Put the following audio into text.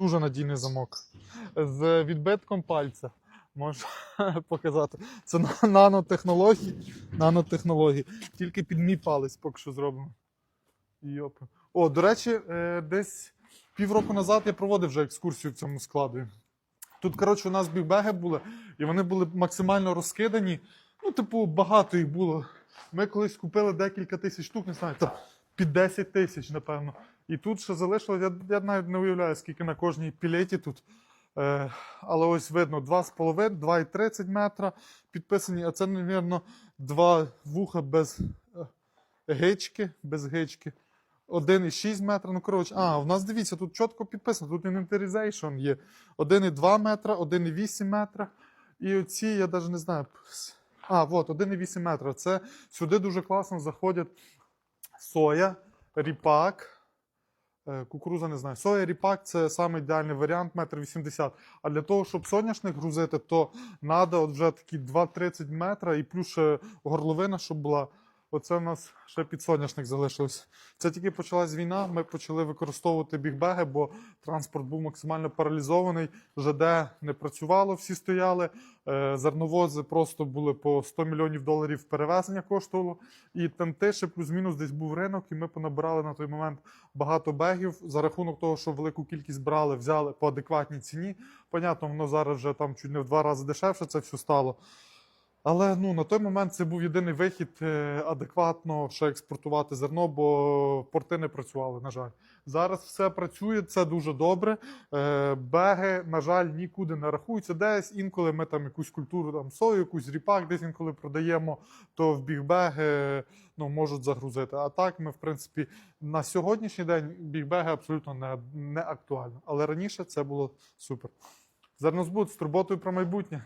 Дуже надійний замок. З відбитком пальця. Можу показати. Це нанотехнології. Нанотехнології. Тільки під мій палець поки що зробимо. Йопа. О, до речі, е, десь півроку назад я проводив вже екскурсію в цьому складі. Тут, коротше, у нас бігбеги були, і вони були максимально розкидані. Ну, типу, багато їх було. Ми колись купили декілька тисяч штук, не знаю, під 10 тисяч, напевно. І тут ще залишилось, я, я навіть не уявляю, скільки на кожній пілеті тут. Е, але ось видно 2,5, 2,30 метра підписані, а це, мабуть, два вуха без е, гички, без гички. 1,6 метра. Ну, коротше, а, в нас дивіться, тут чітко підписано, тут інвентаризейшн є. 1,2 метра, 1,8 метра. І оці, я навіть не знаю. А, от, 1,8 метра. Це сюди дуже класно заходять соя, ріпак. е, Кукуруза не знаю. Соя, ріпак це саме ідеальний варіант, метр 80. А для того, щоб соняшник грузити, то треба от вже такі 2-30 метра і плюс горловина, щоб була. Оце в нас ще підсоняшник залишився. Це тільки почалась війна. Ми почали використовувати бігбеги, бо транспорт був максимально паралізований. ЖД не працювало, всі стояли. Е, Зерновози просто були по 100 мільйонів доларів перевезення коштувало. І теж ще плюс-мінус десь був ринок, і ми понабирали на той момент багато бегів. За рахунок того, що велику кількість брали, взяли по адекватній ціні. Понятно, воно зараз вже там чуть не в два рази дешевше це все стало. Але ну, на той момент це був єдиний вихід е, адекватно ще експортувати зерно, бо порти не працювали, на жаль. Зараз все працює, це дуже добре. Е, Беги, на жаль, нікуди не рахуються. Десь інколи ми там якусь культуру, там сою, якусь ріпак, десь інколи продаємо, то в бігбеги ну, можуть загрузити. А так, ми, в принципі, на сьогоднішній день бігбеги абсолютно не, не актуально. Але раніше це було супер. Зернозбут з турботою про майбутнє.